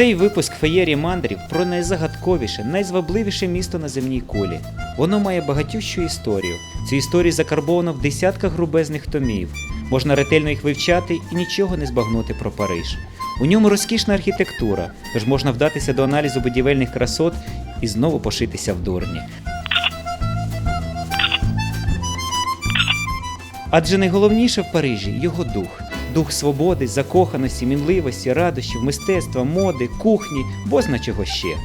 Цей випуск феєрії мандрів про найзагадковіше, найзвабливіше місто на земній кулі. Воно має багатющу історію. Цю історію закарбовано в десятках грубезних томів. Можна ретельно їх вивчати і нічого не збагнути про Париж. У ньому розкішна архітектура, тож можна вдатися до аналізу будівельних красот і знову пошитися в дурні. Адже найголовніше в Парижі його дух. Дух свободи, закоханості, мінливості, радощів, мистецтва, моди, кухні, бозна чого ще.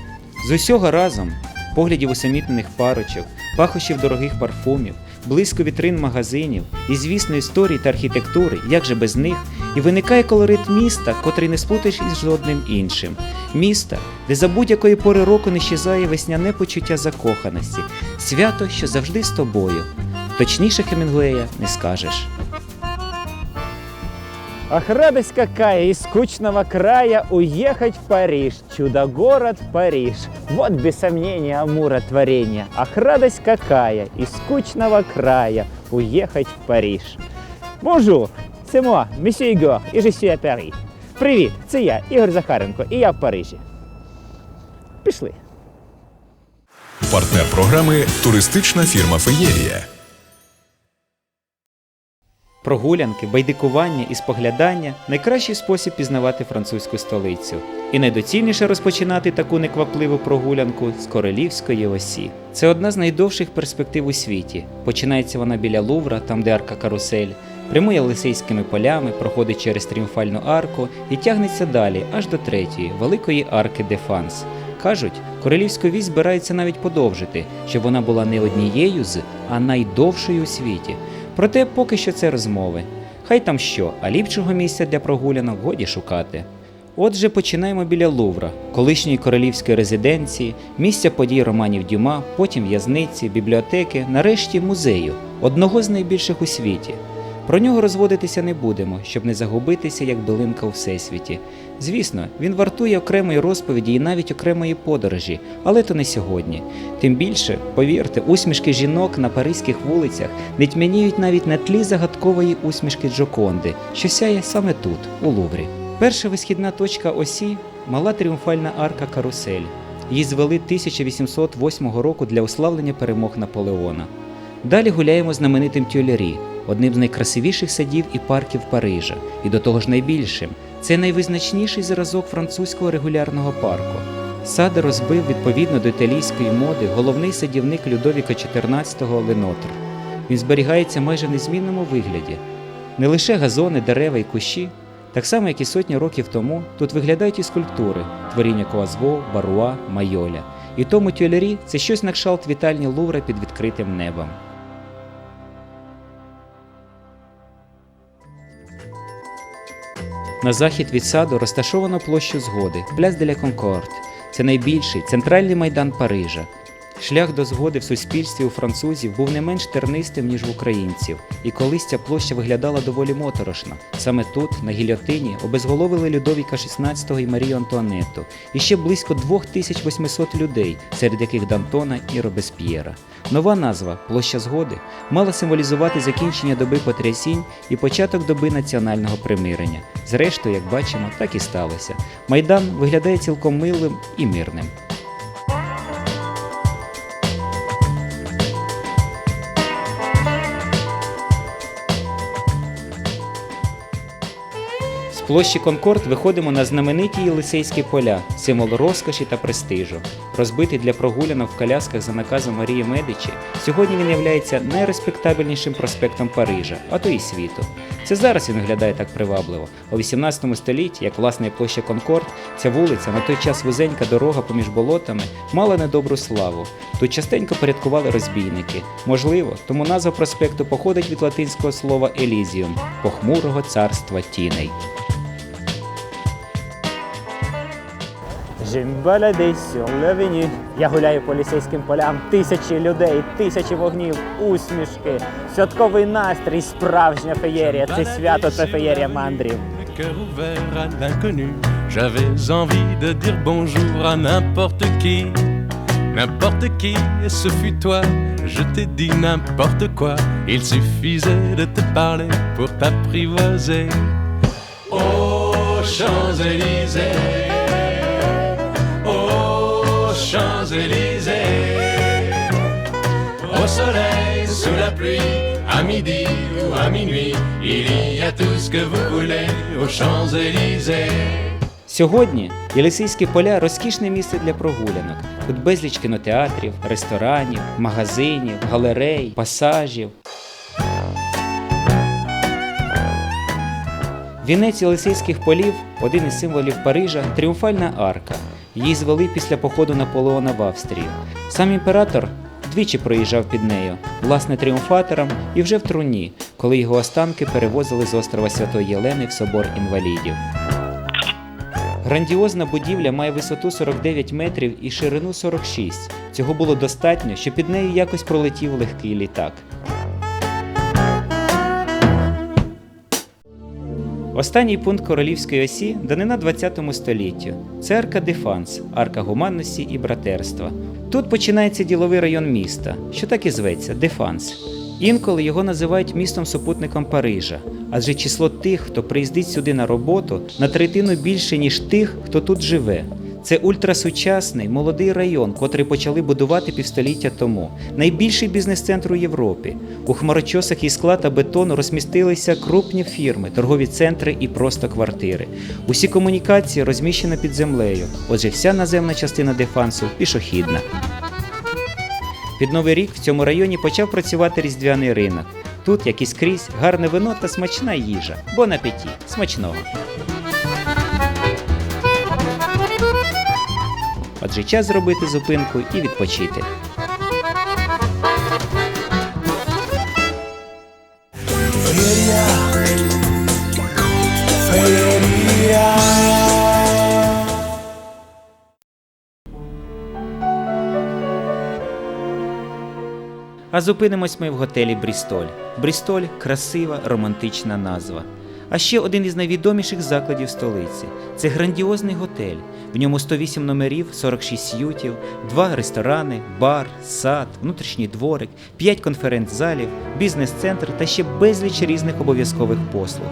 З усього разом поглядів усамітнених парочок, пахощів дорогих парфумів, близько вітрин магазинів і, звісно, історії та архітектури, як же без них, і виникає колорит міста, котрий не сплутаєш із жодним іншим. Міста, де за будь-якої пори року не щезає весняне почуття закоханості, свято, що завжди з тобою. Точніше Хемінгуея не скажеш. Ах, радость какая из скучного края уехать в Париж, чудо-город Париж. Вот без сомнения Амура творение. Ах, радость какая из скучного края уехать в Париж. Bonjour, c'est moi, monsieur Igor, et je suis à Paris. Привіт, це я, Ігор Захаренко, і я в Парижі. Пішли. Партнер програми туристична фірма Феєрія. Прогулянки, байдикування і споглядання найкращий спосіб пізнавати французьку столицю. І найдоцільніше розпочинати таку неквапливу прогулянку з королівської осі. Це одна з найдовших перспектив у світі. Починається вона біля Лувра, там де арка карусель, прямує Лисейськими полями, проходить через тріумфальну арку і тягнеться далі, аж до третьої, великої арки де Фанс. Кажуть, королівську вісь збираються навіть подовжити, щоб вона була не однією з, а найдовшою у світі. Проте поки що це розмови. Хай там що, а ліпшого місця для прогулянок годі шукати. Отже, починаємо біля Лувра, колишньої королівської резиденції, місця подій романів Дюма, потім в'язниці, бібліотеки, нарешті музею, одного з найбільших у світі. Про нього розводитися не будемо, щоб не загубитися як билинка у всесвіті. Звісно, він вартує окремої розповіді і навіть окремої подорожі, але то не сьогодні. Тим більше, повірте, усмішки жінок на паризьких вулицях не тьмяніють навіть на тлі загадкової усмішки Джоконди, що сяє саме тут, у Луврі. Перша висхідна точка осі мала тріумфальна арка Карусель. Її звели 1808 року для уславлення перемог Наполеона. Далі гуляємо знаменитим Тюлері, одним з найкрасивіших садів і парків Парижа, і до того ж найбільшим. Це найвизначніший зразок французького регулярного парку. Сади розбив відповідно до італійської моди головний садівник Людовіка XIV Ленотр. Він зберігається майже в незмінному вигляді. Не лише газони, дерева і кущі, так само, як і сотні років тому, тут виглядають і скульптури творіння Коазво, Баруа, Майоля. І тому Тюлері це щось на кшталт вітальні Лувра під відкритим небом. На захід від саду розташовано площу згоди Пляс де ля Конкорд. Це найбільший центральний майдан Парижа. Шлях до згоди в суспільстві у французів був не менш тернистим, ніж в українців, і колись ця площа виглядала доволі моторошно. Саме тут, на гільотині, обезголовили Людовіка XVI і Марію Антуанетту, і ще близько 2800 людей, серед яких Д'Антона і Робесп'єра. Нова назва Площа Згоди мала символізувати закінчення доби потрясінь і початок доби національного примирення. Зрештою, як бачимо, так і сталося. Майдан виглядає цілком милим і мирним. Площі Конкорд виходимо на знамениті Єлисейські поля, символ розкоші та престижу. Розбитий для прогулянок в колясках за наказом Марії Медичі, сьогодні він являється найреспектабельнішим проспектом Парижа, а то й світу. Це зараз він виглядає так привабливо. У 18 столітті, як власне площа Конкорд, ця вулиця, на той час вузенька дорога поміж болотами, мала недобру славу. Тут частенько порядкували розбійники. Можливо, тому назва проспекту походить від латинського слова Елізіум похмурого царства тіней. J'aime balader sur l'avenue. Я гуляю по лісейським полям, тисячі людей, тисячі вогнів, усмішки, святковий настрій, справжня феєрія. Це свято, це феєрія мандрів. Cœur ouvert à l'inconnu, j'avais envie de dire bonjour à n'importe qui. N'importe qui, et ce fut toi, je t'ai dit n'importe quoi. Il suffisait de te parler pour t'apprivoiser. Aux Champs-Élysées, Champs-Élysées, au soleil, sous la pluie, à midi ou à minuit, il y a tout ce que vous voulez aux Champs-Élysées. Сьогодні Єлисейські поля розкішне місце для прогулянок. Тут безліч кінотеатрів, ресторанів, магазинів, галерей, пасажів. Вінець Єлисейських полів один із символів Парижа тріумфальна арка. Її звели після походу Наполеона в Австрію. Сам імператор двічі проїжджав під нею, власне тріумфатором і вже в труні, коли його останки перевозили з острова Святої Єлени в собор інвалідів. Грандіозна будівля має висоту 49 метрів і ширину 46. Цього було достатньо, щоб під нею якось пролетів легкий літак. Останній пункт королівської осі данина 20 століттю. Це арка Дефанс, арка гуманності і братерства. Тут починається діловий район міста, що так і зветься Дефанс. Інколи його називають містом-супутником Парижа, адже число тих, хто приїздить сюди на роботу, на третину більше, ніж тих, хто тут живе. Це ультрасучасний молодий район, котрий почали будувати півстоліття тому. Найбільший бізнес-центр у Європі. У хмарочосах із скла та бетону розмістилися крупні фірми, торгові центри і просто квартири. Усі комунікації розміщені під землею. Отже, вся наземна частина дефансу пішохідна. Під новий рік в цьому районі почав працювати різдвяний ринок. Тут, як і скрізь, гарне вино та смачна їжа. Бон апеті, смачного. Отже, час зробити зупинку і відпочити. А зупинимось ми в готелі Брістоль. Брістоль красива, романтична назва. А ще один із найвідоміших закладів столиці. Це грандіозний готель. В ньому 108 номерів, 46 ютів, два ресторани, бар, сад, внутрішній дворик, 5 конференц-залів, бізнес-центр та ще безліч різних обов'язкових послуг.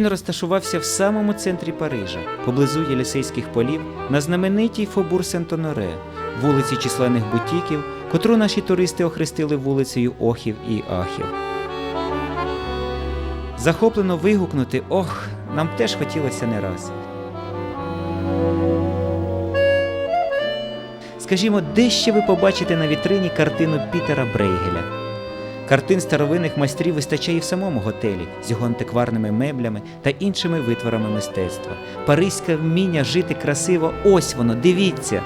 Він розташувався в самому центрі Парижа, поблизу Єлісейських полів, на знаменитій Фобур Сент-Оноре, вулиці численних бутіків, котру наші туристи охрестили вулицею Охів і Ахів. Захоплено вигукнути Ох, нам теж хотілося не раз. Скажімо, де ще ви побачите на вітрині картину Пітера Брейгеля? Картин старовинних майстрів вистачає і в самому готелі з його антикварними меблями та іншими витворами мистецтва. Паризьке вміння жити красиво, ось воно, дивіться.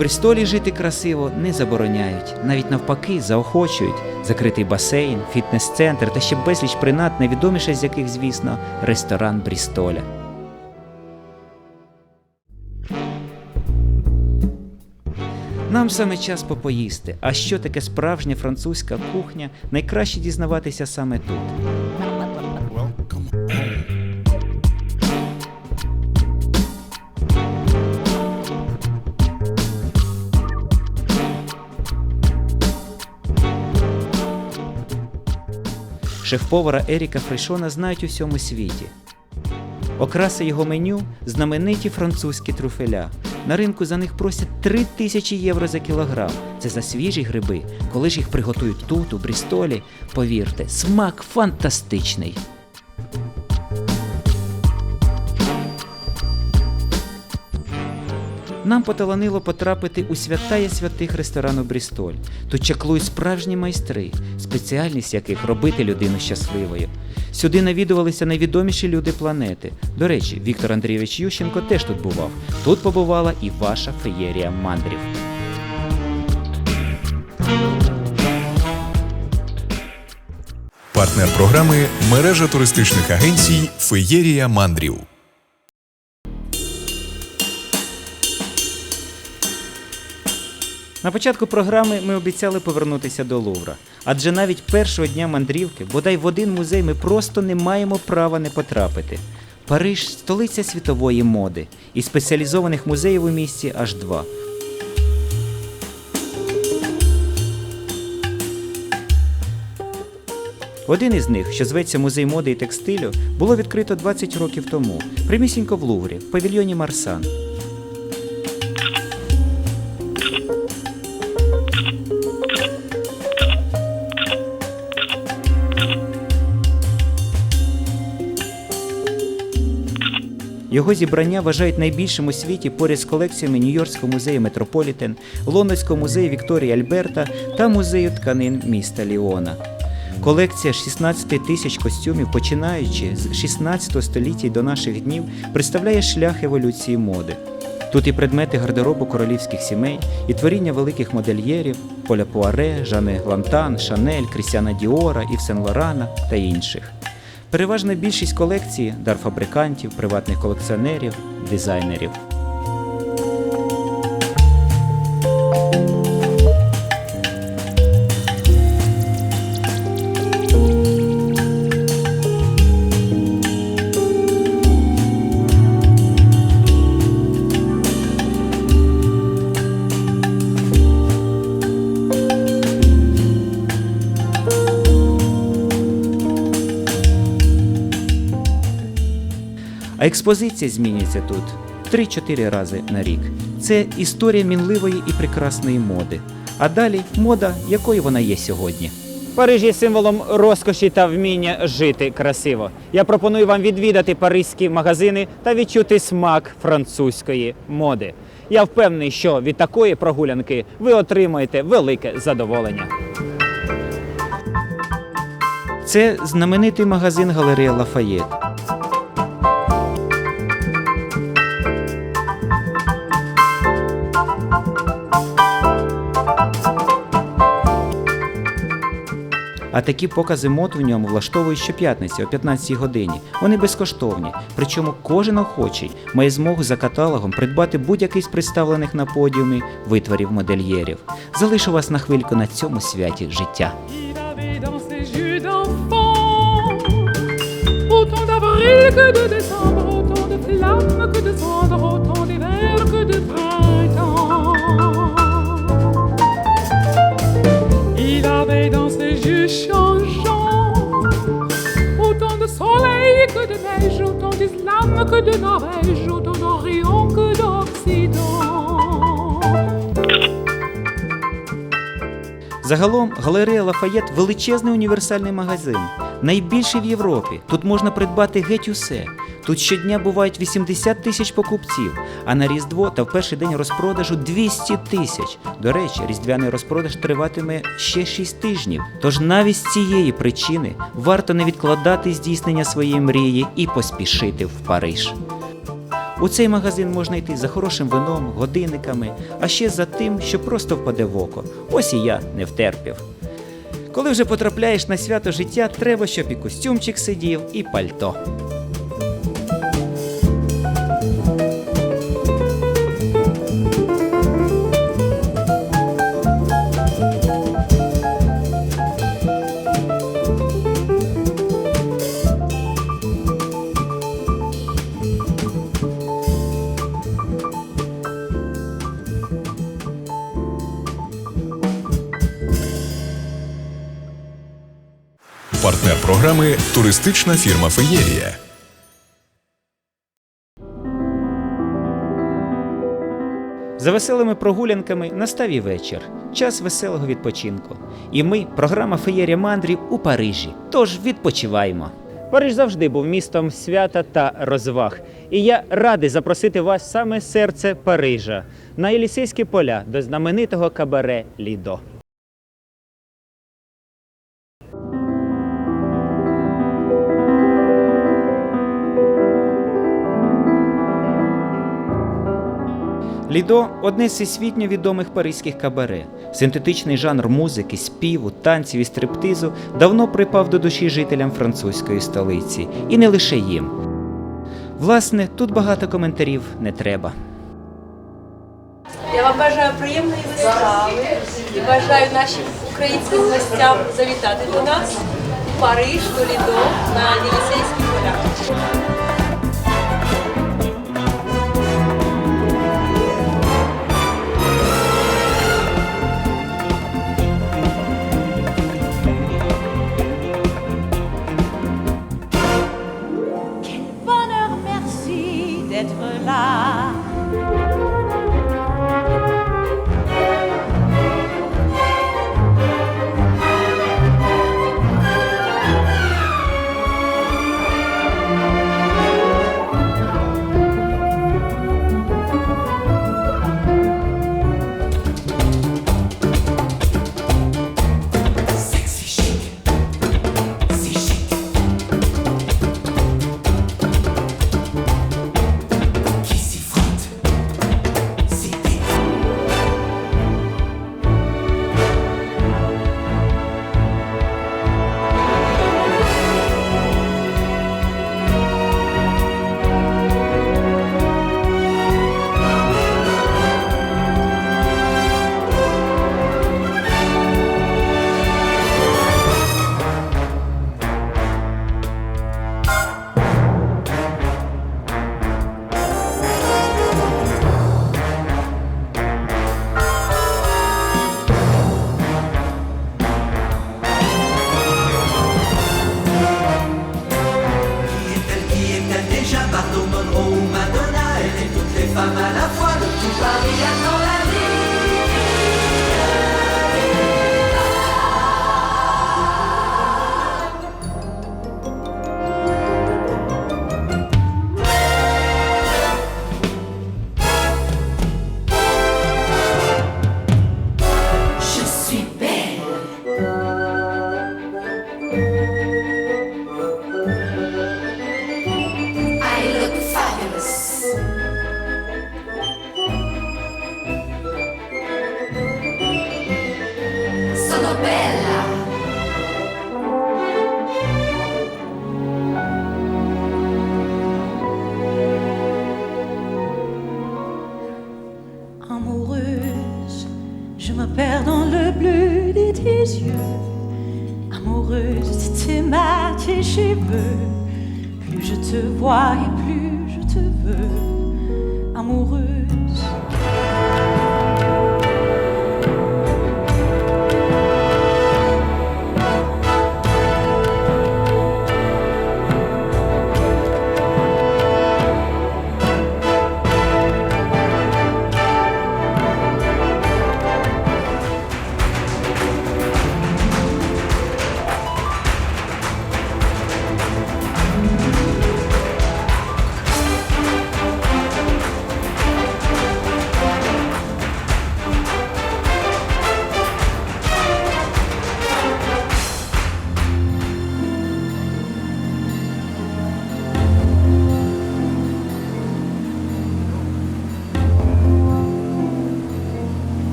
У Брістолі жити красиво не забороняють, навіть навпаки, заохочують. Закритий басейн, фітнес-центр та ще безліч принад, найвідоміше з яких, звісно, ресторан Брістоля. Нам саме час попоїсти. А що таке справжня французька кухня, найкраще дізнаватися саме тут. Шеф-повара Еріка Фрейшона знають у всьому світі. Окраса його меню знамениті французькі трюфеля. На ринку за них просять 3 тисячі євро за кілограм. Це за свіжі гриби. Коли ж їх приготують тут, у Брістолі, повірте, смак фантастичний. Нам поталанило потрапити у святая святих ресторану Брістоль. Тут чаклують справжні майстри, спеціальність яких робити людину щасливою. Сюди навідувалися найвідоміші люди планети. До речі, Віктор Андрійович Ющенко теж тут бував. Тут побувала і ваша феєрія мандрів. Партнер програми мережа туристичних агенцій Феєрія Мандрів. На початку програми ми обіцяли повернутися до Лувра. Адже навіть першого дня мандрівки, бодай в один музей ми просто не маємо права не потрапити. Париж столиця світової моди, і спеціалізованих музеїв у місті аж два. Один із них, що зветься Музей моди і текстилю, було відкрито 20 років тому, примісінько в Луврі, в павільйоні Марсан. Його зібрання вважають найбільшим у світі поряд з колекціями Нью-Йоркського музею Метрополітен, Лондонського музею Вікторії Альберта та музею тканин міста Ліона. Колекція 16 тисяч костюмів, починаючи з 16 століття до наших днів, представляє шлях еволюції моди. Тут і предмети гардеробу королівських сімей, і творіння великих модельєрів Поля Пуаре, Жане Лантан, Шанель, Крістіана Діора, Ів Сен Лорана та інших. Переважна більшість колекції дар фабрикантів, приватних колекціонерів, дизайнерів. А експозиція змінюється тут 3-4 рази на рік. Це історія мінливої і прекрасної моди. А далі мода, якою вона є сьогодні. Париж є символом розкоші та вміння жити красиво. Я пропоную вам відвідати паризькі магазини та відчути смак французької моди. Я впевнений, що від такої прогулянки ви отримаєте велике задоволення. Це знаменитий магазин галерея Лафаєт. А такі покази мод в ньому влаштовують щоп'ятниці о 15 годині. Вони безкоштовні. Причому кожен охочий має змогу за каталогом придбати будь-який з представлених на подіумі витворів модельєрів. Залишу вас на хвильку на цьому святі життя. Il avait dans ses yeux d'enfant autant d'avril que de décembre, autant de flammes que de cendres, autant d'hiver que de printemps. Il avait dans ses yeux changeants autant de soleil que de neige, autant d'islam que de Norvège, autant d'Orient que d'Occident. Загалом галерея Лафаєт величезний універсальний магазин, найбільший в Європі. Тут можна придбати геть усе. Тут щодня бувають 80 тисяч покупців, а на Різдво та в перший день розпродажу 200 тисяч. До речі, різдвяний розпродаж триватиме ще 6 тижнів. Тож навіть з цієї причини варто не відкладати здійснення своєї мрії і поспішити в Париж. У цей магазин можна йти за хорошим вином, годинниками, а ще за тим, що просто впаде в око. Ось і я не втерпів. Коли вже потрапляєш на свято життя, треба, щоб і костюмчик сидів, і пальто. вами туристична фірма Феєрія. За веселими прогулянками настав і вечір. Час веселого відпочинку. І ми, програма Феєрія мандрів у Парижі. Тож відпочиваємо. Париж завжди був містом свята та розваг. І я радий запросити вас саме серце Парижа на Елісейські поля до знаменитого кабаре Лідо. Лідо одне з всесвітньо відомих паризьких кабаре. Синтетичний жанр музики, співу, танців і стриптизу давно припав до душі жителям французької столиці. І не лише їм. Власне, тут багато коментарів не треба. Я вам бажаю приємної вистави і бажаю нашим українським гостям завітати до нас у Париж, до Лідо, на Єлісейські поля.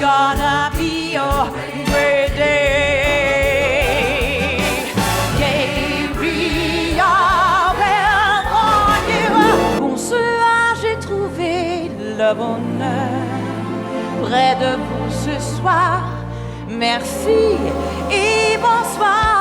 Gonna be a great day. J'ai trouvé le bonheur près de vous ce soir. Merci et bonsoir.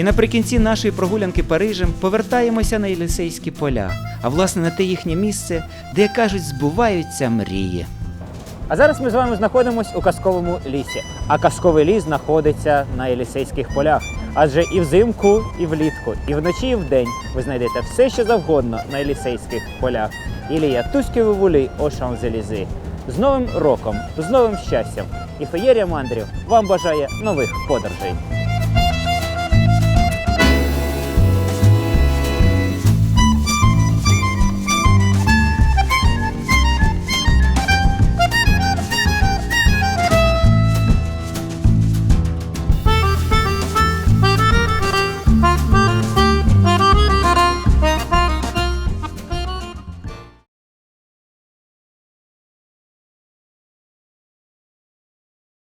І наприкінці нашої прогулянки Парижем повертаємося на Єлисейські поля, а власне на те їхнє місце, де, кажуть, збуваються мрії. А зараз ми з вами знаходимося у казковому лісі. А казковий ліс знаходиться на Єлісейських полях. Адже і взимку, і влітку, і вночі, і вдень ви знайдете все, що завгодно на Єлісейських полях. Ілія Туські вулі о Шанзелізи. З Новим роком, з новим щастям! І феєрія мандрів вам бажає нових подорожей.